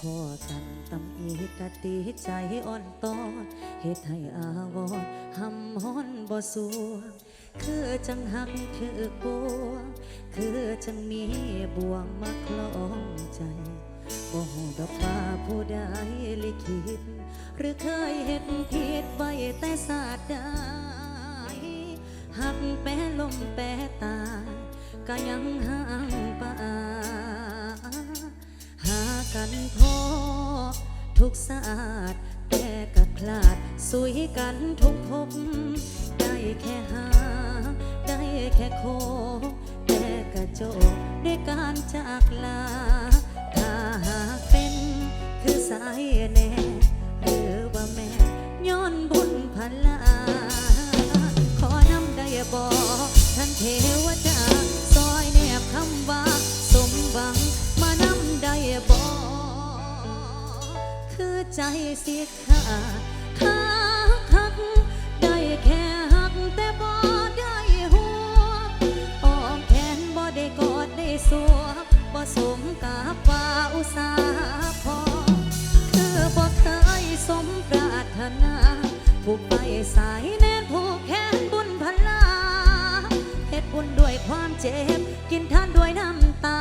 พอกันตำอีกะตีใจอ่อนตอเฮ็ดให้อาวรหำฮ้อนบ่สวคือจังหักคือปวงคือจังมีบ่วงมาคล้องใจบ่ฮู้ดอกว่าผู้ใดลิขิตหรือเคยเห็นผิดไว้แต่ศาสตร์ใดหักแปรลมแปรตาก็ยังห่างไป กันพอ ทุกศาสตร์แต่ก็คลาดสุยกันทุกภพได้แค่หา ได้แค่โค แต่ก็จบด้วยการจากลา ถ้าหากเป็นคือสายแน่ หรือว่าแม่ย้อนบุญพลา ขอนำได้บอกท่านเทวดา ใจเสิขาดหักหักได้แค่หักแต่บ่ได้หัวออมแขนบ่ได้กอดได้สวมบ่สมกับว่าอุตสาห์พอคือบ่เคยสมปรารถนาผูกไปสายแน่นผูกแขนบุญพลาเฮ็ดบุญด้วยความเจ็บ กินทานด้วยน้ำตา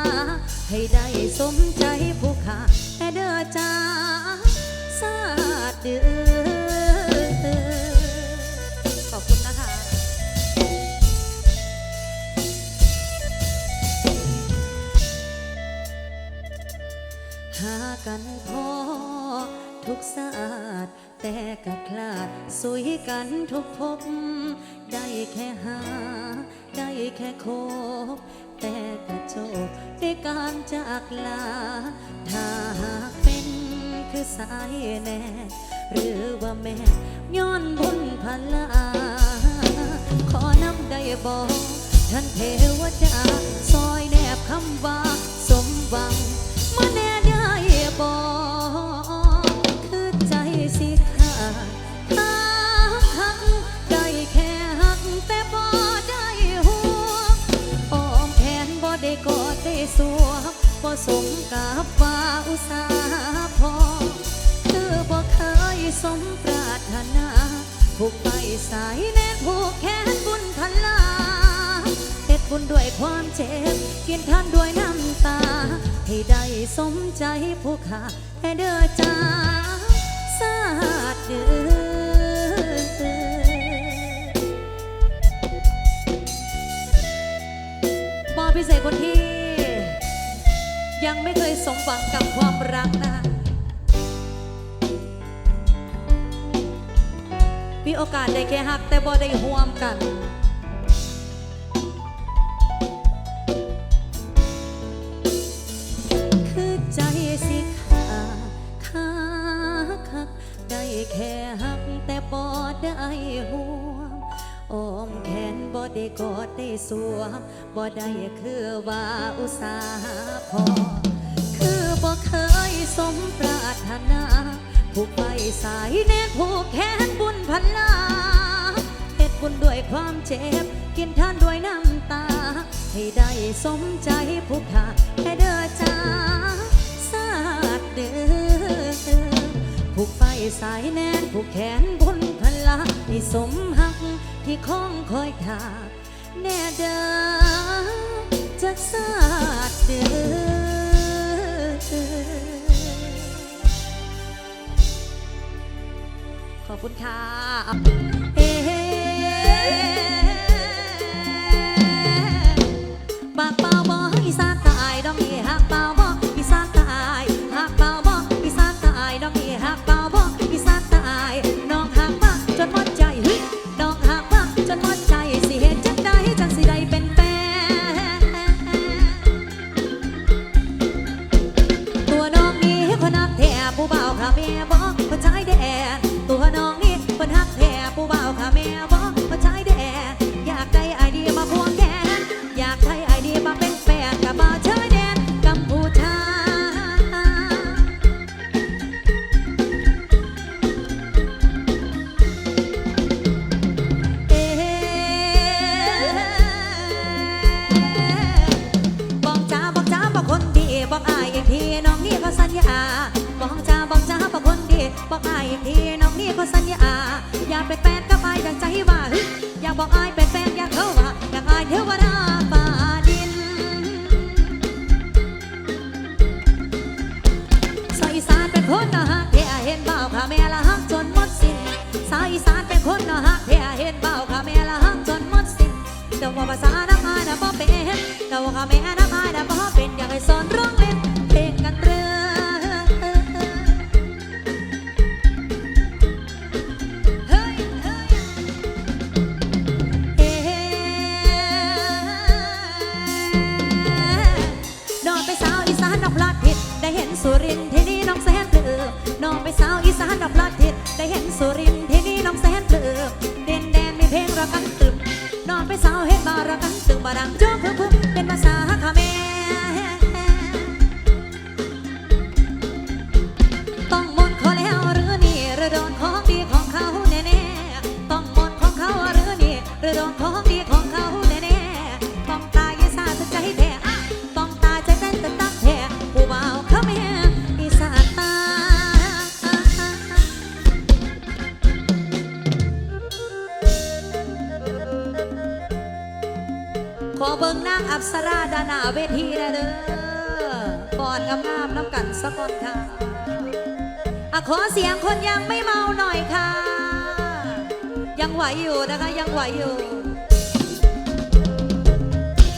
ให้ได้สมใจผู้ขาแต่เด้อจ้า ดือขอบคุณนะคะ หากันพอทุกศาสตร์แต่ก็คลาดสุยกันทุกภพได้แค่หา ได้แค่คบ แต่ก็จบด้วยการจากลา ถ้าหากเป็นคือสายแน่ หรือว่าแม่ย้อนบุญพลา ขอนำได้บอกท่านเทวดาซอยแนบคำว่าสมหวังมาแน่ได้บอกคือใจสิขาดหักหักได้แค่หักแต่บ่ได้หัวอ้อมแขนบ่ได้กอดได้สวมบ่สมกับว่าอุตสา สมปรารถนาผูกไปสายแน่นผูกแขนบุญพลาเฮ็ดบุญด้วยความเจ็บ กินทานด้วยน้ำตา ให้ได้สมใจผู้ขาให้เด้อจ้าสาดเด้อบอพิเศษคนที่ ยังไม่เคยสมหวังกับความรักนะ โอกาสได้แค่หักแต่บ่ได้ห่วมกัน คือใจสิขาดขาคักได้แค่หักแต่บ่ได้ห่วงอ้อมแขนบ่ได้กอดได้สวมบ่ได้คือว่าอุตสาห์พอ คือบ่เคยสมปรารถนาผูกไป สายแน่นผูกแขนบุญพันลาเฮ็ดบุญด้วยความเจ็บ กินทานด้วยน้ำตา ให้ได้สมใจผู้ขาแค่เด้อจ้าสาดเด้อผูกไปสายแนนผูกแขนบุญพันลาให้สมหักที่คองคอยท่าแน่เด้อจักสาดเด้อ ขอบคุณค่ะ คนนะฮักแท้เห็นเบาค่ะแม่ละฮักจนหมดสิ้นสายสานเป็นคนนะฮักแท้เห็นเบาค่ะแม่ละฮักจนหมดสิ้นแต่ว่าภาษาหน้ำอาหน้าบ่เป็นแต่ว่าค่ะแม่หน้ำอาหน้าบ่เป็นอยากให้สอนร้อง สุรินที่นี่น้องแสนเปลือกเด่นแดนมีเพลงรักกันตึมนอนไปสาวเฮ็นบารักกันตึมบารังจ้องเพิ่ม ขอเบิ่งนางอับสราดานาเวทีนะเด้อก่อนงามๆน้ำกันสัก่อนค่ะอะขอเสียงคนยังไม่เมาหน่อยค่ะ ยังไหวอยู่นะคะยังไหวอยู่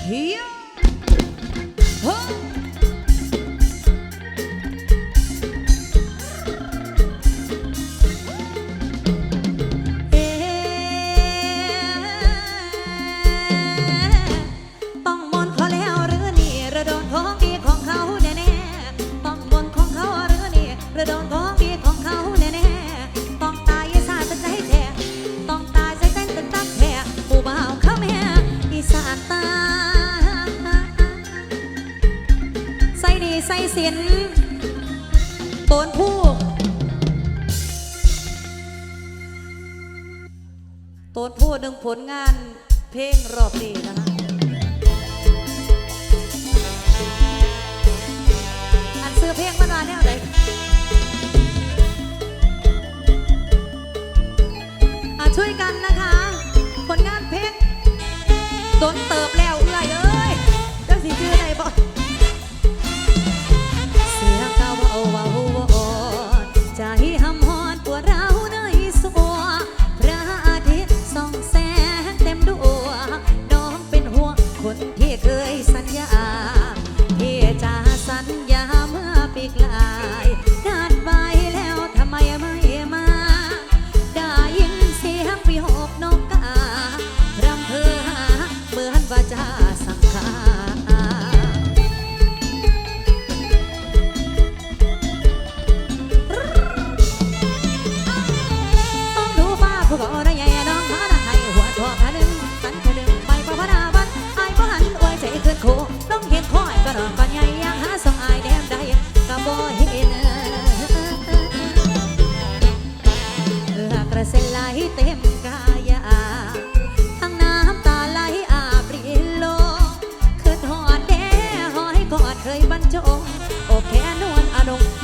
เฮีย ผลงานเพลงรอบนี้นะคะอันซื้อเพลงมันมาแนวไหนช่วยกันนะคะ ผลงานเพลงต้นเติ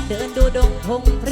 เดินดูดงพงไพ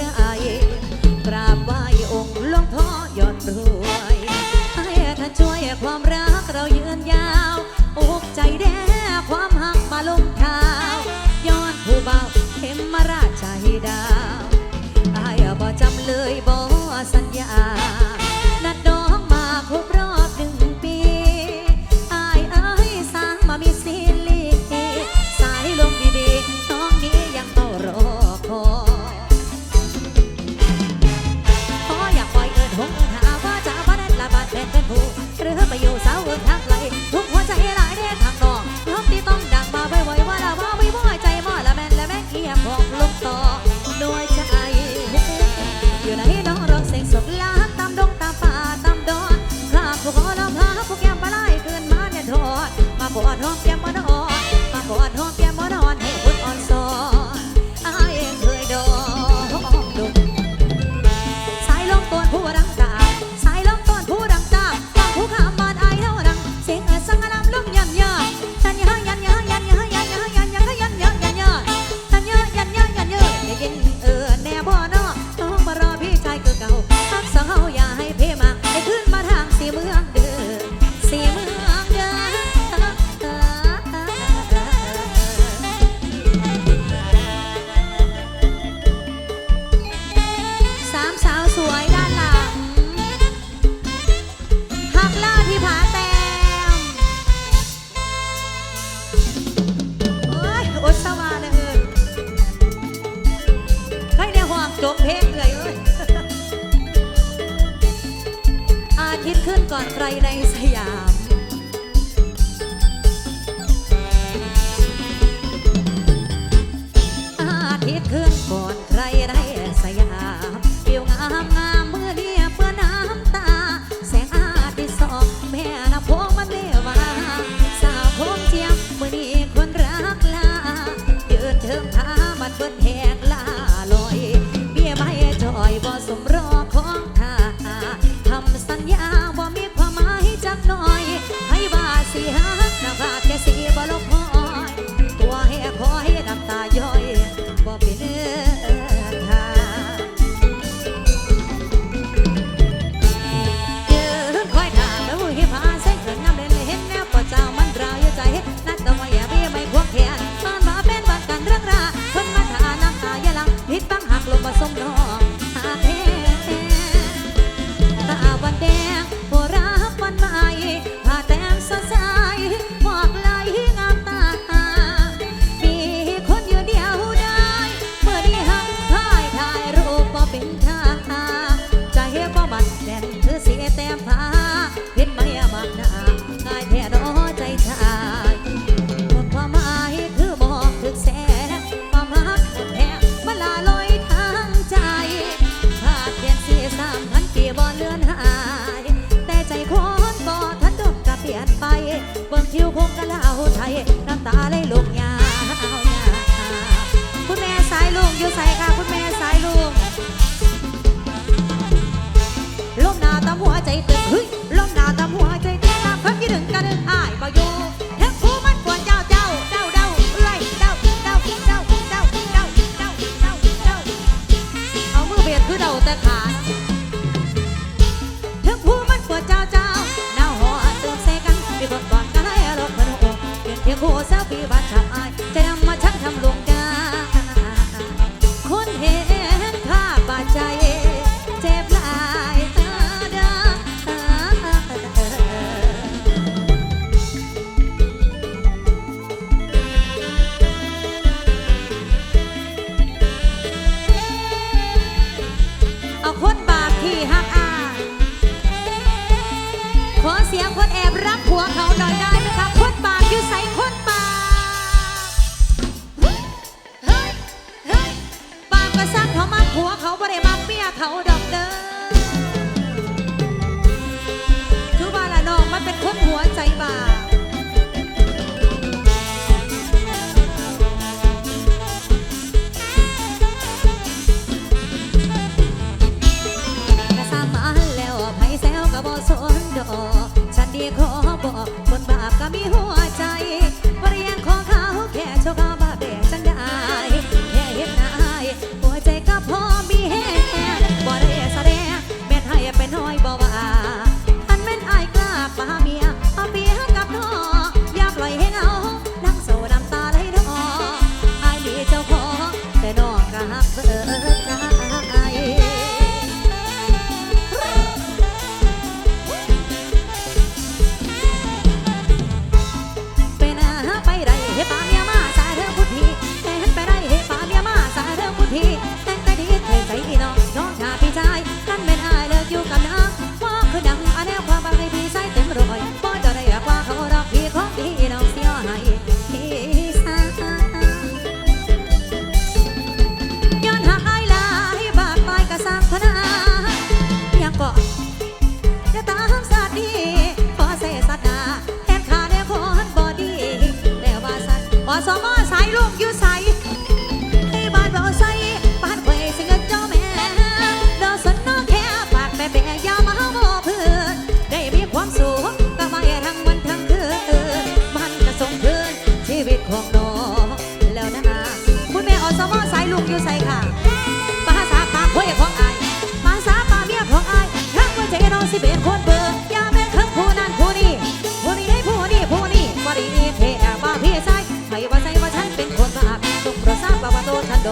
ขึ้นก่อนใครในสยาม งอยู่ใส่ค่ะคุณแม่สายลุงลมหนาวตาหัวใจตึงเฮ้ยลมหนาวตาหัวใจตึงตามคำคิดถึงกันอ้ายบ่อยู่ โดนทันโด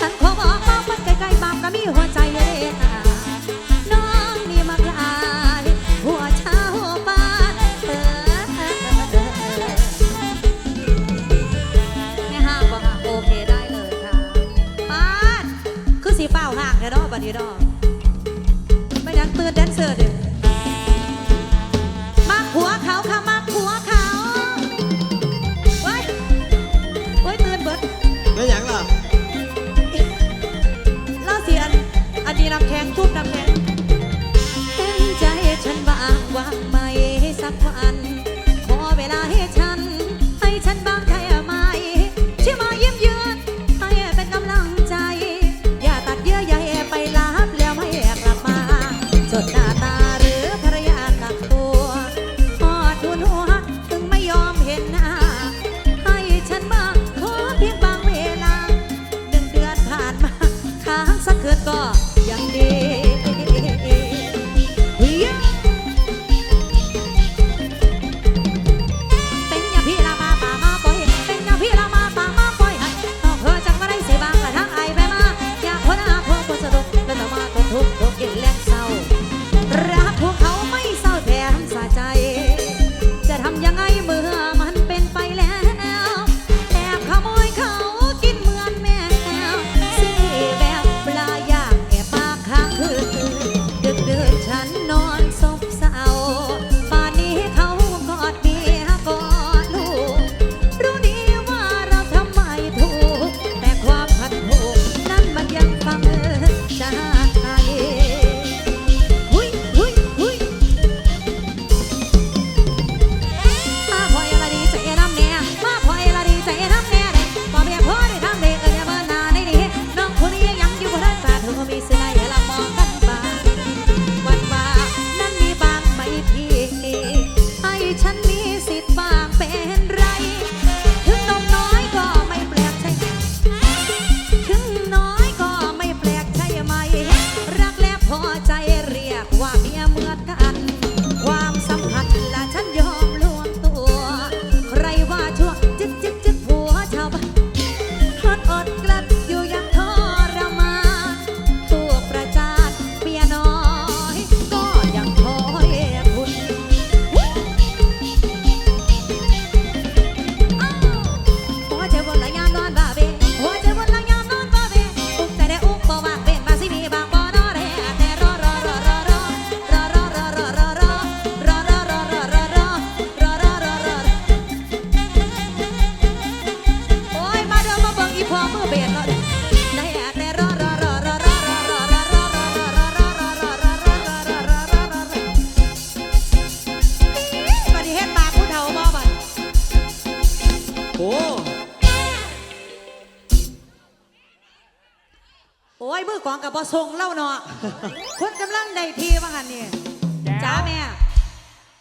ทันขอบอกมองมันใกล้ๆบางก็มีหัวใจเลยค่ะน้องนี่มักลายหัวเช้าบ้านเออไม่ห้ามบอกโอเคได้เลยค่ะป้านคือสีเป้าห่างแค่ดอกบันดีดอกไม่ดันตื่นแดนเซอร์เด้อมัหัวเขาค่ะมัหัวเขา ไม่อย่างไร ทุกกำแพงเห็นใจฉันบ้างว่า คุณกำลังใดทีบ้างคะเนี่ย